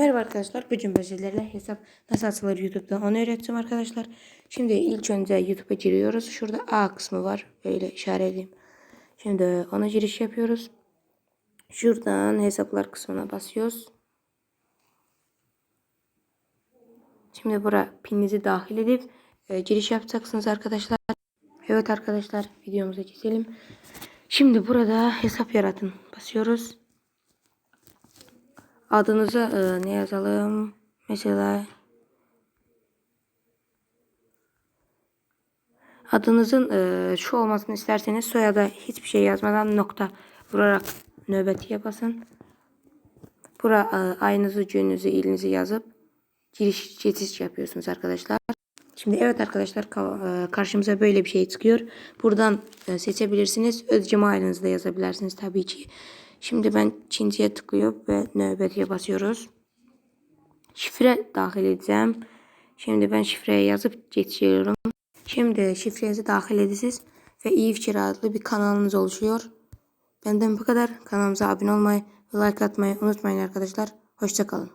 Merhaba arkadaşlar. Bugün ben sizlerle hesap nasıl açılır YouTube'da onu öğreteceğim arkadaşlar. Şimdi ilk önce YouTube'a giriyoruz. Şurada A kısmı var. Böyle işaretleyeyim. Şimdi ona giriş yapıyoruz. Şuradan hesaplar kısmına basıyoruz. Şimdi buraya pininizi dahil edip e, giriş yapacaksınız arkadaşlar. Evet arkadaşlar videomuza geçelim. Şimdi burada hesap yaratın. Basıyoruz. Adınıza e, ne yazalım? Mesela adınızın e, şu olmasını isterseniz soyada hiçbir şey yazmadan nokta vurarak nöbetiye basın. Bura e, ayınızı, gününüzü, ilinizi yazıp giriş geçiş yapıyorsunuz arkadaşlar. Şimdi evet arkadaşlar ka- e, karşımıza böyle bir şey çıkıyor. Buradan e, seçebilirsiniz. Özcüm ailenizi de yazabilirsiniz tabii ki. Şimdi ben Çinci'ye tıklıyor ve nöbetiye basıyoruz. Şifre dahil edeceğim. Şimdi ben şifreye yazıp geçiyorum. Şimdi şifrenizi dahil ediniz ve iyi fikir adlı bir kanalınız oluşuyor. Benden bu kadar. Kanalımıza abone olmayı ve like atmayı unutmayın arkadaşlar. Hoşçakalın.